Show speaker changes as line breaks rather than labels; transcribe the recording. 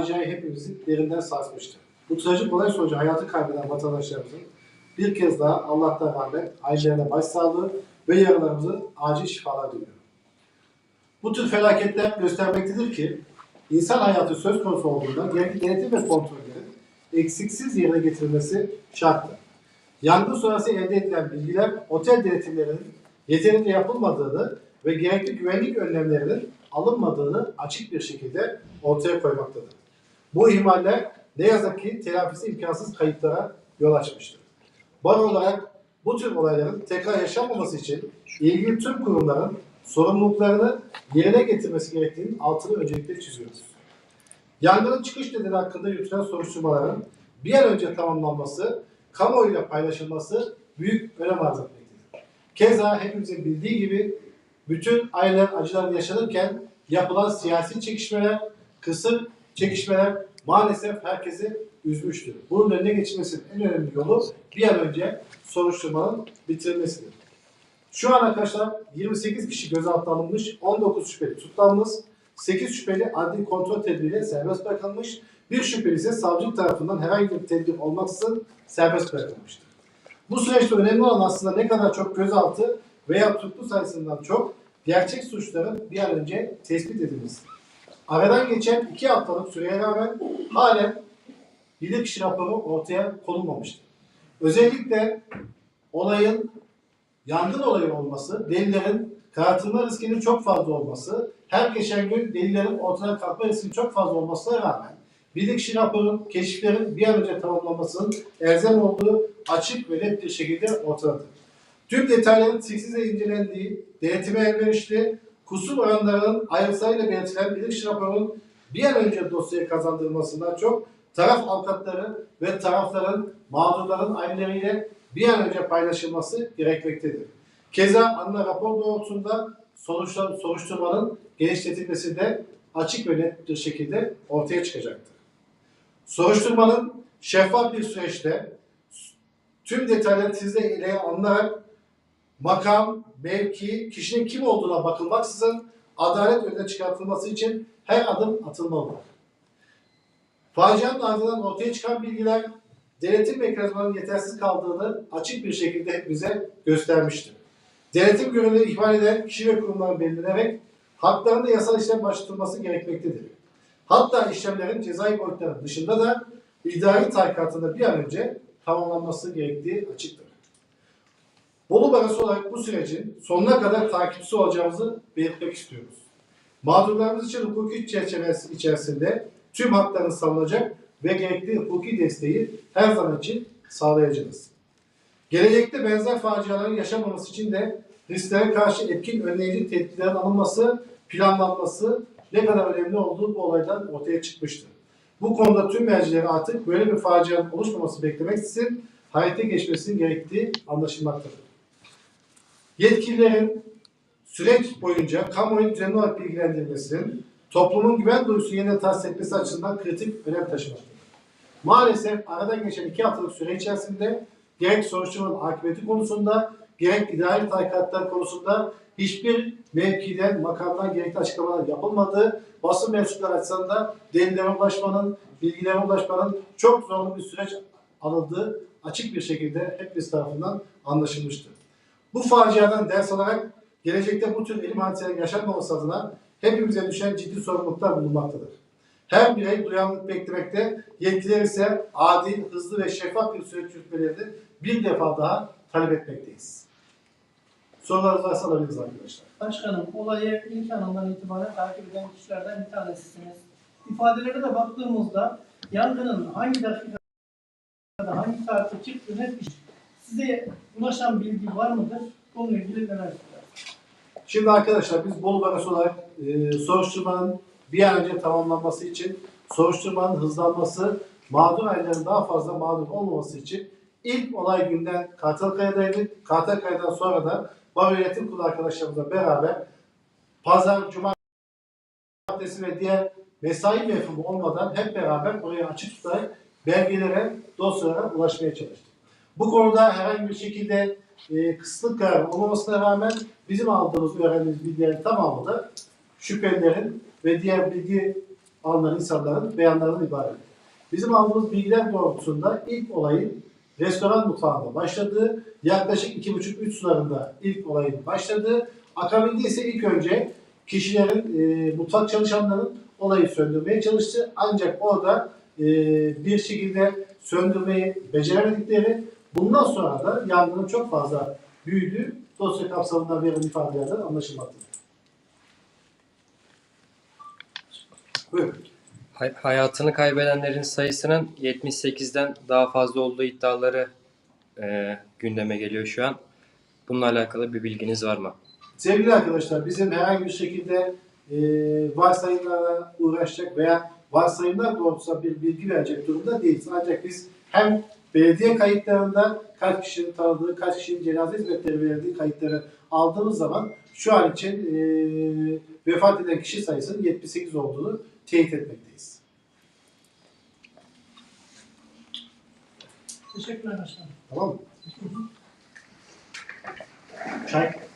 faciayı hepimizi derinden sarsmıştı. Bu trajik olay sonucu hayatı kaybeden vatandaşlarımızın bir kez daha Allah'tan rahmet, ailelerine başsağlığı ve yaralarımızı acil şifalar diliyorum. Bu tür felaketler göstermektedir ki insan hayatı söz konusu olduğunda gerekli denetim ve kontrollerin eksiksiz yerine getirilmesi şarttır. Yangın sonrası elde edilen bilgiler otel denetimlerinin yeterince yapılmadığını ve gerekli güvenlik önlemlerinin alınmadığını açık bir şekilde ortaya koymaktadır. Bu ihmaller ne yazık ki telafisi imkansız kayıplara yol açmıştır. Baro olarak bu tür olayların tekrar yaşanmaması için ilgili tüm kurumların sorumluluklarını yerine getirmesi gerektiğinin altını öncelikle çiziyoruz. Yangının çıkış nedeni hakkında yürütülen soruşturmaların bir an önce tamamlanması, kamuoyuyla paylaşılması büyük önem arz etmektedir. Keza hepimizin bildiği gibi bütün aileler acılarını yaşanırken yapılan siyasi çekişmeler, kısır çekişmeler maalesef herkesi üzmüştür. Bunun önüne geçilmesinin en önemli yolu bir an önce soruşturmanın bitirilmesidir. Şu an arkadaşlar 28 kişi gözaltına alınmış, 19 şüpheli tutuklanmış, 8 şüpheli adli kontrol tedbiriyle serbest bırakılmış, bir şüpheli ise savcılık tarafından herhangi bir tedbir olmaksızın serbest bırakılmıştır. Bu süreçte önemli olan aslında ne kadar çok gözaltı veya tutuklu sayısından çok gerçek suçların bir an önce tespit edilmesi. Aradan geçen iki haftalık süreye rağmen halen bilirkişi raporu ortaya konulmamıştır. Özellikle olayın yangın olayı olması, delillerin karartılma riskinin çok fazla olması, her geçen gün delillerin ortadan kalkma riskinin çok fazla olmasına rağmen bilirkişi raporun, keşiflerin bir an önce tamamlanmasının elzem olduğu açık ve net bir şekilde ortadadır. Tüm detayların titsizle incelendiği, denetime elverişli, kusur oranlarının ayrıntısıyla belirtilen bilirkişi raporunun bir an önce dosyaya kazandırılmasından çok taraf avukatları ve tarafların mağdurların aileleriyle bir an önce paylaşılması gerekmektedir. Keza anla rapor doğrultusunda sonuçlar, soruşturmanın genişletilmesi de açık ve net bir şekilde ortaya çıkacaktır. Soruşturmanın şeffaf bir süreçte tüm detayları tizle ele alınarak makam, mevki, kişinin kim olduğuna bakılmaksızın adalet önüne çıkartılması için her adım atılmalıdır. Facianın ardından ortaya çıkan bilgiler denetim mekanizmalarının yetersiz kaldığını açık bir şekilde hepimize göstermiştir. Denetim görevleri ihmal eden kişi ve kurumların belirlenerek haklarında yasal işlem başlatılması gerekmektedir. Hatta işlemlerin cezai boyutları dışında da idari tarikatında bir an önce tamamlanması gerektiği açıktır. Bolu Barosu olarak bu sürecin sonuna kadar takipçisi olacağımızı belirtmek istiyoruz. Mağdurlarımız için hukuki çerçevesi içerisinde tüm hakların savunacak ve gerekli hukuki desteği her zaman için sağlayacağız. Gelecekte benzer faciaların yaşanmaması için de risklere karşı etkin önleyici tedbirlerin alınması, planlanması ne kadar önemli olduğu bu olaydan ortaya çıkmıştır. Bu konuda tüm mercileri artık böyle bir facianın oluşmaması beklemeksizin harekete geçmesinin gerektiği anlaşılmaktadır. Yetkililerin süreç boyunca kamuoyu düzenli olarak bilgilendirilmesinin toplumun güven duygusunu yeniden tahsis etmesi açısından kritik önem taşımaktadır. Maalesef aradan geçen iki haftalık süre içerisinde gerek soruşturmanın akıbeti konusunda gerek idari tarikatlar konusunda hiçbir mevkiden, makamdan gerekli açıklamalar yapılmadı. Basın mensupları açısından da delillere ulaşmanın, bilgilere ulaşmanın çok zorlu bir süreç alındığı açık bir şekilde hepimiz tarafından anlaşılmıştır. Bu faciadan ders alarak gelecekte bu tür elim hadiselerin yaşanmaması adına hepimize düşen ciddi sorumluluklar bulunmaktadır. Her birey duyarlılık beklemekte, yetkiler ise adil, hızlı ve şeffaf bir süreç yürütmelerini bir defa daha talep etmekteyiz. Sorularınızı varsa alabiliriz arkadaşlar.
Başkanım, olayı ilk anından itibaren takip eden kişilerden bir tanesisiniz. İfadelere de baktığımızda yangının hangi dakikada, hangi saatte çıktığı net bir şey. Size ulaşan bilgi var mıdır? Bununla ilgili neler?
Şimdi arkadaşlar biz Bolu Barosu olarak e, soruşturmanın bir an önce tamamlanması için soruşturmanın hızlanması, mağdur ailenin daha fazla mağdur olmaması için ilk olay günden Kartalkaya'daydık. Kartalkaya'dan sonra da Baro Yönetim Kurulu arkadaşlarımızla beraber pazar, cumartesi ve diğer mesai mefhumu olmadan hep beraber burayı açık tutarak belgelere, dosyalara ulaşmaya çalıştık. Bu konuda herhangi bir şekilde e, kısıtlı karar olmamasına rağmen bizim aldığımız öğrendiğimiz bilgilerin tamamı da şüphelilerin ve diğer bilgi alınan insanların beyanlarından ibaret. Bizim aldığımız bilgiler doğrultusunda ilk olayın restoran mutfağında başladığı, yaklaşık 2,5-3 sularında ilk olayın başladığı, akabinde ise ilk önce kişilerin, e, mutfak çalışanların olayı söndürmeye çalıştı. Ancak orada e, bir şekilde söndürmeyi beceremedikleri, bundan sonra da yangının çok fazla büyüdüğü dosya kapsamında verilen ifadelerden anlaşılmaktadır. Buyurun.
Hay- hayatını kaybedenlerin sayısının 78'den daha fazla olduğu iddiaları e, gündeme geliyor şu an. Bununla alakalı bir bilginiz var mı?
Sevgili arkadaşlar bizim herhangi bir şekilde e, varsayımlarla uğraşacak veya varsayımlar doğrultusunda bir bilgi verecek durumda değiliz. Ancak biz hem belediye kayıtlarında kaç kişinin tanıdığı, kaç kişinin cenaze hizmetleri verildiği kayıtları aldığımız zaman şu an için e, vefat eden kişi sayısının 78 olduğunu teyit etmekteyiz.
Teşekkürler başkanım.
Tamam mı? Çay.